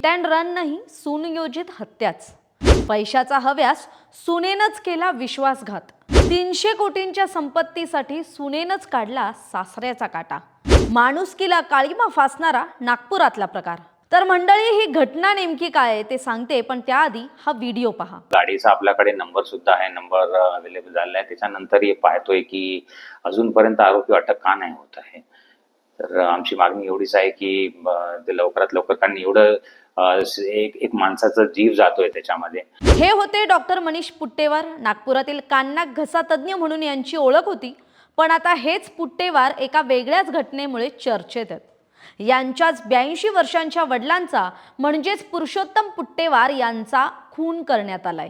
Hit and run नाही सुनियोजित हत्याच. पैशाचा हव्यास सुनेनच केला विश्वासघात. तीनशे कोटींच्या संपत्तीसाठी सुनेनच काढला सासऱ्याचा काटा. माणुसकीला काळीमा फासणारा नागपुरातला प्रकार. तर मंडळी ही घटना नेमकी काय आहे ते सांगते पण त्याआधी हा व्हिडिओ पहा. गाडीचा आपल्याकडे नंबर सुद्धा आहे नंबर अवेलेबल झालेला आहे. त्याच्यानंतरही पाहतोय की अजूनपर्यंत आरोपी अटक का नाही होत आहे? तर आमची मागणी एवढीच आहे की ते लवकरात लवकर कारण एवढं एक एक माणसाचा जीव जातोय त्याच्यामध्ये. हे होते डॉक्टर मनीष पुट्टेवार. नागपुरातील कान्ना घसा तज्ज्ञ म्हणून यांची ओळख होती. पण आता हेच पुट्टेवार एका वेगळ्याच घटनेमुळे चर्चेत आहेत. यांच्याच ब्याऐंशी वर्षांच्या वडिलांचा म्हणजेच पुरुषोत्तम पुट्टेवार यांचा खून करण्यात आलाय.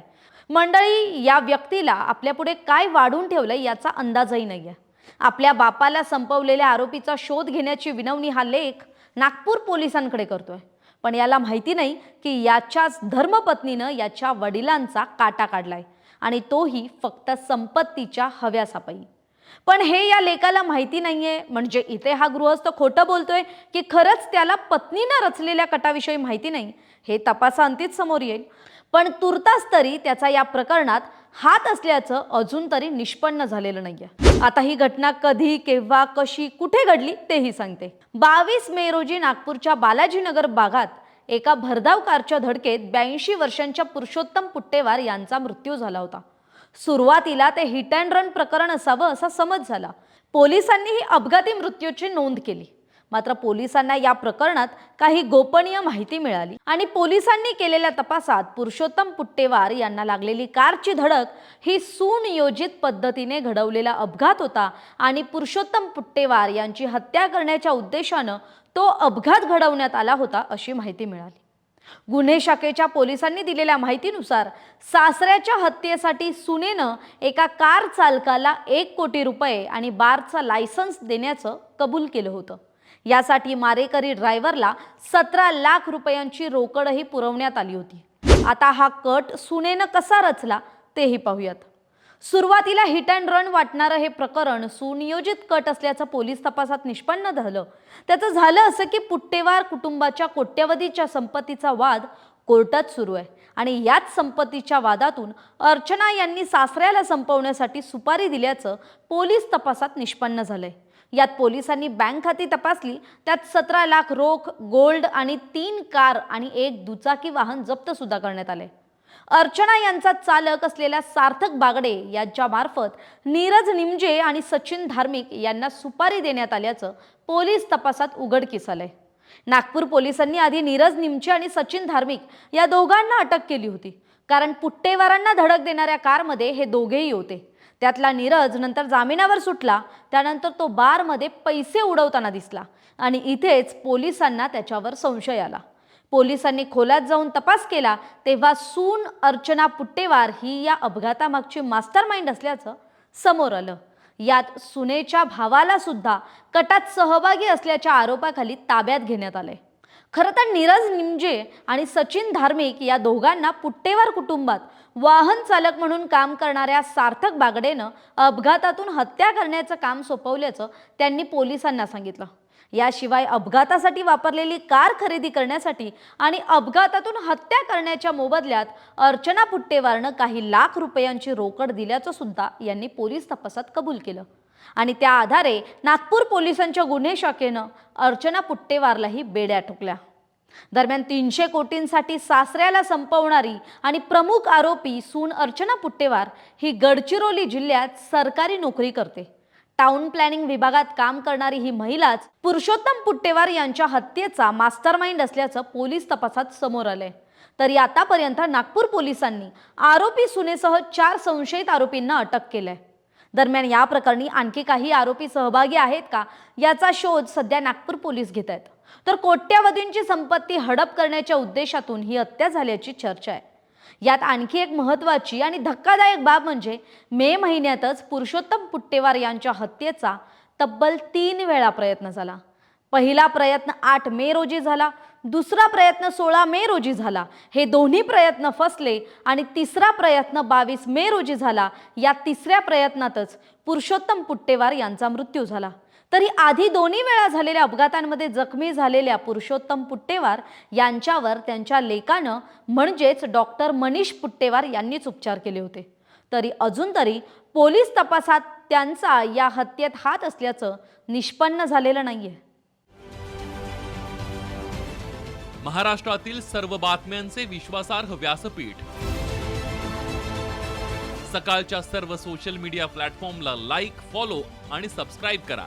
मंडळी या व्यक्तीला आपल्यापुढे काय वाढून ठेवलंय याचा अंदाजही नाहीये. आपल्या बापाला संपवलेल्या आरोपीचा शोध घेण्याची विनवणी हा लेख नागपूर पोलिसांकडे करतोय. पण याला माहिती नाही की याच्याच धर्मपत्नीनं याच्या वडिलांचा काटा काढलाय. आणि तोही फक्त संपत्तीच्या हव्यासापायी. पण हे या लेखाला माहिती नाहीये. म्हणजे इथे हा गृहस्थ खोटं बोलतोय की खरंच त्याला पत्नीनं रचलेल्या कटाविषयी माहिती नाही. हे तपासांतीच समोर येईल. पण तुर्तास तरी त्याचा या प्रकरणात हात असल्याचं अजून तरी निष्पन्न झालेलं नाहीये. आता ही घटना कधी केव्हा कशी कुठे घडली तेही सांगते. बावीस मे रोजी नागपूरच्या बालाजीनगर भागात एका भरधाव कारच्या धडकेत ब्याऐंशी वर्षांच्या पुरुषोत्तम पुट्टेवार यांचा मृत्यू झाला होता. सुरुवातीला ते हिट अँड रन प्रकरण असावं असा समज झाला. पोलिसांनी ही अपघाती मृत्यूची नोंद केली. मात्र पोलिसांना या प्रकरणात काही गोपनीय माहिती मिळाली आणि पोलिसांनी केलेल्या तपासात पुरुषोत्तम पुट्टेवार यांना लागलेली कारची धडक ही सुनियोजित पद्धतीने घडवलेला अपघात होता आणि पुरुषोत्तम पुट्टेवार यांची हत्या करण्याच्या उद्देशानं तो अपघात घडवण्यात आला होता अशी माहिती मिळाली. गुन्हे शाखेच्या पोलिसांनी दिलेल्या माहितीनुसार सासऱ्याच्या हत्येसाठी सुनेनं एका कार चालकाला एक कोटी रुपये आणि बारचा लायसन्स देण्याचं कबूल केलं होतं. यासाठी मारेकरी ड्रायव्हरला सतरा लाख रुपयांची रोकडही पुरवण्यात आली होती. आता हा कट सुनेनं कसा रचला तेही पाहूयात. सुरुवातीला हिट अँड रन वाटणारं हे प्रकरण सुनियोजित कट असल्याचं पोलीस तपासात निष्पन्न झालं. त्याचं झालं असं की पुट्टेवार कुटुंबाच्या कोट्यवधीच्या संपत्तीचा वाद कोर्टात सुरू आहे. आणि याच संपत्तीच्या वादातून अर्चना यांनी सासऱ्याला संपवण्यासाठी सुपारी दिल्याचं पोलीस तपासात निष्पन्न झालंय. यात पोलिसांनी बँक खाती तपासली. त्यात सतरा लाख रोख गोल्ड आणि तीन कार आणि एक दुचाकी वाहन जप्त सुद्धा करण्यात आले अर्चना यांचा चालक असलेल्या सार्थक बागडे यांच्या मार्फत नीरज निमजे आणि सचिन धार्मिक यांना सुपारी देण्यात आल्याचं पोलीस तपासात उघडकीस आलंय नागपूर पोलिसांनी आधी नीरज निमचे आणि सचिन धार्मिक या दोघांना अटक केली होती कारण पुट्टेवारांना धडक देणाऱ्या कारमध्ये हे दोघेही होते. त्यातला नीरज नंतर जामिनावर सुटला त्यानंतर तो बारमध्ये पैसे उडवताना दिसला आणि इथेच पोलिसांना त्याच्यावर संशय आला. पोलिसांनी खोलात जाऊन तपास केला तेव्हा सून अर्चना पुट्टेवार ही या अपघातामागची मास्टर माइंड असल्याचं समोर आलं. यात सुनेच्या भावाला सुद्धा कटात सहभागी असल्याच्या आरोपाखाली ताब्यात घेण्यात आलंय. खरं तर नीरज निमजे आणि सचिन धार्मिक या दोघांना पुट्टेवार कुटुंबात वाहन चालक म्हणून काम करणाऱ्या सार्थक बागडेनं अपघातातून हत्या करण्याचं काम सोपवल्याचं त्यांनी पोलिसांना सांगितलं. याशिवाय अपघातासाठी वापरलेली कार खरेदी करण्यासाठी आणि अपघातातून हत्या करण्याच्या मोबदल्यात अर्चना पुट्टेवारनं काही लाख रुपयांची रोकड दिल्याचं सुद्धा यांनी पोलीस तपासात कबूल केलं. आणि त्या आधारे नागपूर पोलिसांच्या गुन्हे शाखेनं अर्चना पुट्टेवारलाही बेड्या ठोकल्या. दरम्यान तीनशे कोटींसाठी सासऱ्याला संपवणारी आणि प्रमुख आरोपी सून अर्चना पुट्टेवार ही गडचिरोली जिल्ह्यात सरकारी नोकरी करते. टाउन प्लॅनिंग विभागात काम करणारी ही महिलाच पुरुषोत्तम पुट्टेवार यांच्या हत्येचा मास्टरमाइंड असल्याचं पोलीस तपासात समोर आलंय. तरी आतापर्यंत नागपूर पोलिसांनी आरोपी सुनेसह चार संशयित आरोपींना अटक केलंय. दरम्यान या प्रकरणी आणखी काही आरोपी सहभागी आहेत का याचा शोध सध्या नागपूर पोलीस घेत आहेत तर कोट्यावधींची संपत्ती हडप करण्याच्या उद्देशातून ही हत्या झाल्याची चर्चा आहे. यात आणखी एक महत्त्वाची आणि धक्कादायक बाब म्हणजे मे महिन्यातच पुरुषोत्तम पुट्टेवार यांच्या हत्येचा तब्बल तीन वेळा प्रयत्न झाला. पहिला प्रयत्न आठ मे रोजी झाला दुसरा प्रयत्न सोळा मे रोजी झाला. हे दोन्ही प्रयत्न फसले आणि तिसरा प्रयत्न बावीस मे रोजी झाला. या तिसऱ्या प्रयत्नातच पुरुषोत्तम पुट्टेवार यांचा मृत्यू झाला. तरी आधी दोन्ही वेळा झालेल्या अपघातांमध्ये जखमी झालेल्या पुरुषोत्तम पुट्टेवार यांच्यावर त्यांच्या लेकानं म्हणजेच डॉक्टर मनीष पुट्टेवार यांनीच उपचार केले होते. तरी अजून तरी पोलीस तपासात त्यांचा या हत्येत हात असल्याचं निष्पन्न झालेलं नाहीये. महाराष्ट्रातील सर्व बातम्यांचे विश्वासार्ह व्यासपीठ. सकाळच्या सर्व सोशल मीडिया प्लॅटफॉर्मला लाईक फॉलो आणि सबस्क्राईब करा.